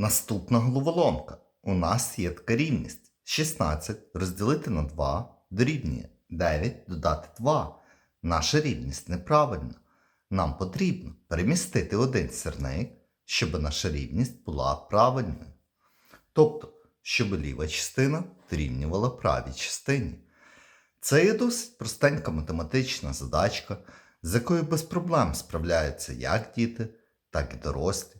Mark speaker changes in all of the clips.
Speaker 1: Наступна головоломка. У нас є така рівність. 16 розділити на 2 дорівнює 9 додати 2. Наша рівність неправильна. Нам потрібно перемістити один сірник, щоб наша рівність була правильною. Тобто, щоб ліва частина дорівнювала правій частині. Це є досить простенька математична задачка, з якою без проблем справляються як діти, так і дорослі.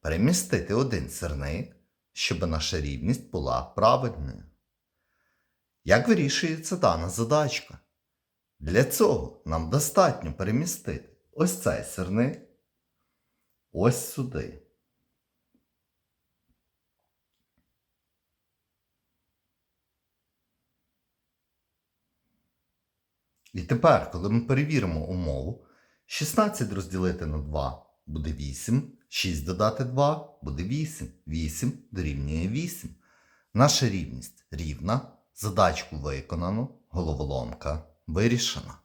Speaker 1: перемістити один сирник, щоб наша рівність була правильною. Як вирішується дана задачка? Для цього нам достатньо перемістити ось цей сирник ось сюди. І тепер, коли ми перевіримо умову, 16 розділити на 2 буде 8, 6 додати 2 буде 8, 8 дорівнює 8. Наша рівність рівна, задачку виконано, головоломка вирішена.